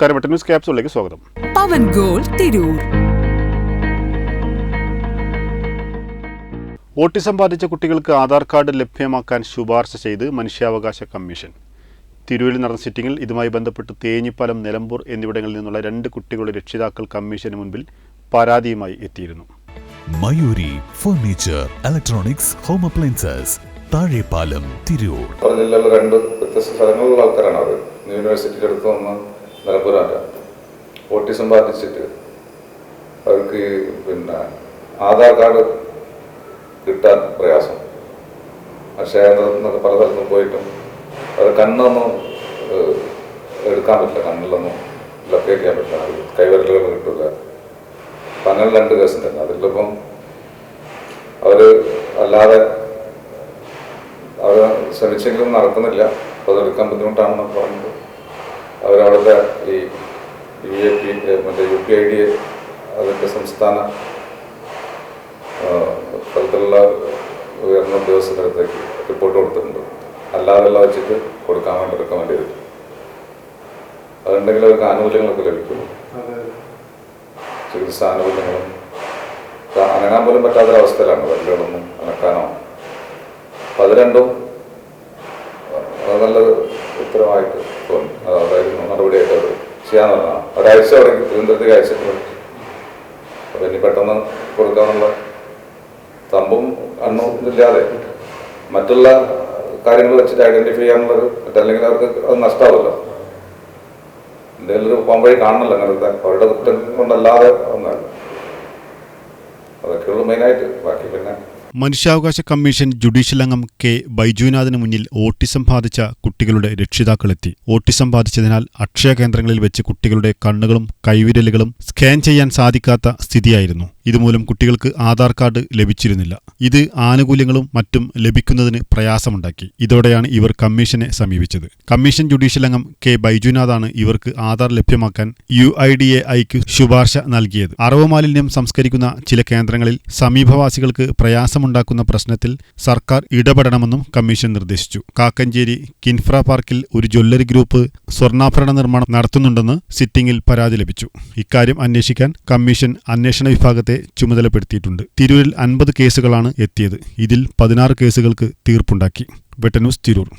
നമസ്കാരം. എട്ട് ന്യൂസ് ക്യാപ്സിലേക്ക് സ്വാഗതം. പവൻ ഗോൾ തിരൂർ. ഓട്ടിസം ബാധിച്ച കുട്ടികൾക്ക് ആധാർ കാർഡ് ലഭ്യമാക്കാൻ ശുപാർശ ചെയ്ത് മനുഷ്യാവകാശ കമ്മീഷൻ. തിരൂരിൽ നടന്ന സിറ്റിംഗിൽ ഇതുമായി ബന്ധപ്പെട്ട് തേഞ്ഞിപ്പാലം നിലമ്പൂർ എന്നിവിടങ്ങളിൽ നിന്നുള്ള രണ്ട് കുട്ടികളുടെ രക്ഷിതാക്കൾ കമ്മീഷന് മുൻപിൽ പരാതിയുമായി എത്തിയിരുന്നു. Mayuri furniture electronics home appliances Thazhepalam Tirur. രണ്ട് വ്യത്യസ്ത സ്ഥലങ്ങളിലുള്ള ആൾക്കാരാണ് അവർ യൂണിവേഴ്സിറ്റിയുടെ അടുത്ത് വന്ന് നിലമ്പൂരാറ്റ ഓട്ടിസം ബാധിച്ചിട്ട് അവർക്ക് പിന്നെ ആധാർ കാർഡ് കിട്ടാൻ പ്രയാസം. പക്ഷേ എന്നൊക്കെ പല സ്ഥലത്തും പോയിട്ടും അവർ കണ്ണൊന്നും എടുക്കാൻ പറ്റില്ല. കണ്ണിലൊന്നും ലൊക്കേറ്റ് ചെയ്യാൻ പറ്റില്ല. കൈവിരലുകൾ കിട്ടില്ല അപ്പം അങ്ങനെ രണ്ട് കേസുണ്ടായിരുന്നു അതിലിപ്പം അവർ അല്ലാതെ അവർ ശ്രമിച്ചെങ്കിലും നടക്കുന്നില്ല. അപ്പോൾ അതെടുക്കാൻ ബുദ്ധിമുട്ടാണെന്ന് പറഞ്ഞിട്ട് അവരവിടുത്തെ ഈ യു എ പി മറ്റേ യു പി ഐ ഡി അതിന്റെ സംസ്ഥാന തലത്തിലുള്ള ഉയർന്ന ഉദ്യോഗസ്ഥരുടെ അടുത്തേക്ക് റിപ്പോർട്ട് കൊടുത്തിട്ടുണ്ട്. അല്ലാതെല്ലാം വെച്ചിട്ട് കൊടുക്കാൻ വേണ്ടി റെക്കമെൻഡ് ചെയ്തിട്ടുണ്ട്. അതുണ്ടെങ്കിൽ അവർക്ക് ആനുകൂല്യങ്ങളൊക്കെ ലഭിക്കും ചികിത്സാ ആനുകൂല്യങ്ങളും. അനങ്ങാൻ പോലും പറ്റാത്തൊരവസ്ഥയിലാണ് വല്ലുകളൊന്നും അനക്കാനോ. അപ്പം അത് രണ്ടും അത് ഉത്തരമായിട്ട് തോന്നി. അത് അതായിരുന്നു നടപടിയായിട്ട് ചെയ്യാൻ പറഞ്ഞാൽ ഒരാഴ്ച അവിടെ തിരുവനന്തപുരത്തേക്ക് അയച്ചിട്ടുണ്ട് അപ്പം ഇനി പെട്ടെന്ന് കൊടുക്കാനുള്ള തമ്പും അണ്ണും ഇല്ലാതെ മറ്റുള്ള കാര്യങ്ങൾ വെച്ചിട്ട് ഐഡന്റിഫൈ ചെയ്യാനുള്ളൊരു മറ്റല്ലെങ്കിൽ അവർക്ക് അത് നഷ്ടമാവുമല്ലോ എന്തെങ്കിലും ഒരു പോംവഴി കാണണല്ലോ അങ്ങനത്തെ അവരുടെ കുറ്റം കൊണ്ടല്ലാതെ ഒന്നല്ല അതൊക്കെയുള്ളൂ മെയിനായിട്ട് ബാക്കി പിന്നെ മനുഷ്യാവകാശ കമ്മീഷൻ ജുഡീഷ്യൽ അംഗം കെ ബൈജുനാഥിന് മുന്നിൽ ഓട്ടിസം ബാധിച്ച കുട്ടികളുടെ രക്ഷിതാക്കളെത്തി. ഓട്ടിസം ബാധിച്ചതിനാൽ അക്ഷയ കേന്ദ്രങ്ങളിൽ വെച്ച് കുട്ടികളുടെ കണ്ണുകളും കൈവിരലുകളും സ്കാൻ ചെയ്യാൻ സാധിക്കാത്ത സ്ഥിതിയായിരുന്നു. ഇതുമൂലം കുട്ടികൾക്ക് ആധാർ കാർഡ് ലഭിച്ചിരുന്നില്ല. ഇത് ആനുകൂല്യങ്ങളും മറ്റും ലഭിക്കുന്നതിന് പ്രയാസമുണ്ടാക്കി. ഇതോടെയാണ് ഇവർ കമ്മീഷനെ സമീപിച്ചത്. കമ്മീഷൻ ജുഡീഷ്യൽ അംഗം കെ ബൈജുനാഥാണ് ഇവർക്ക് ആധാർ ലഭ്യമാക്കാൻ യു ഐ ഡി എ ഐക്ക് ശുപാർശ നൽകിയത്. അറവ് മാലിന്യം സംസ്കരിക്കുന്ന ചില കേന്ദ്രങ്ങളിൽ സമീപവാസികൾക്ക് പ്രയാസമുണ്ടാക്കുന്ന പ്രശ്നത്തിൽ സർക്കാർ ഇടപെടണമെന്നും കമ്മീഷൻ നിർദ്ദേശിച്ചു. കാക്കഞ്ചേരി കിൻഫ്ര പാർക്കിൽ ഒരു ജ്വല്ലറി ഗ്രൂപ്പ് സ്വർണാഭരണ നിർമ്മാണം നടത്തുന്നുണ്ടെന്ന് സിറ്റിംഗിൽ പരാതി ലഭിച്ചു. ഇക്കാര്യം അന്വേഷിക്കാൻ കമ്മീഷൻ അന്വേഷണ വിഭാഗത്തെ ചുമതലപ്പെടുത്തിയിട്ടുണ്ട്. തിരൂരിൽ അൻപത് കേസുകളാണ് എത്തിയത്. ഇതിൽ പതിനാറ് കേസുകൾക്ക് തീർപ്പുണ്ടാക്കി. വെട്ടന്യൂസ് തിരൂർ.